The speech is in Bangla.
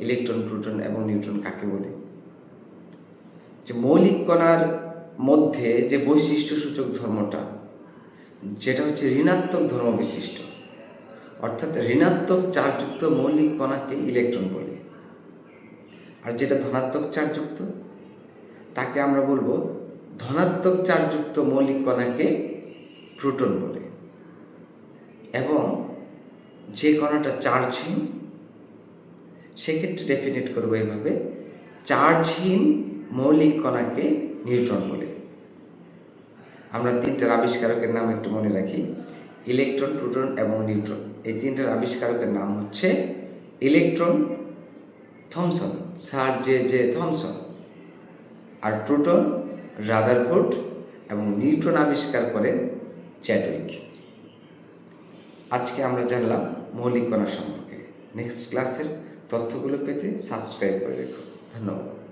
ইলেকট্রন, প্রোটন এবং নিউট্রন কাকে বলে? যে মৌলিক কণার মধ্যে যে বৈশিষ্ট্য সূচক ধর্মটা, যেটা হচ্ছে ঋণাত্মক ধর্ম বিশিষ্ট। অর্থাৎ ঋণাত্মক চার্জযুক্ত মৌলিক কণাকে ইলেকট্রন বলে। আর যেটা ধনাত্মক চার্জযুক্ত তাকে আমরা বলব ধনাত্মক চার্জযুক্ত মৌলিক কণাকে প্রোটন বলে। এবং যে কণাটা চার্জহীন সেক্ষেত্রে ডেফিনেট করব এভাবে চার্জহীন মৌলিক কণাকে নিউট্রন বলে। আমরা তিনটার আবিষ্কারকের নাম একটু মনে রাখি। ইলেকট্রন, প্রোটন এবং নিউট্রন। এই তিনটার আবিষ্কারকের নাম হচ্ছে electron Thomson, sir J J Thomson. আর প্রোটন রাদারফোর্ড এবং নিউট্রন আবিষ্কার করেন চ্যাডউইক। আজকে আমরা জানলাম মৌলিক কণা সম্পর্কে। নেক্সট ক্লাসের তথ্যগুলো পেতে সাবস্ক্রাইব করে রেখো। ধন্যবাদ।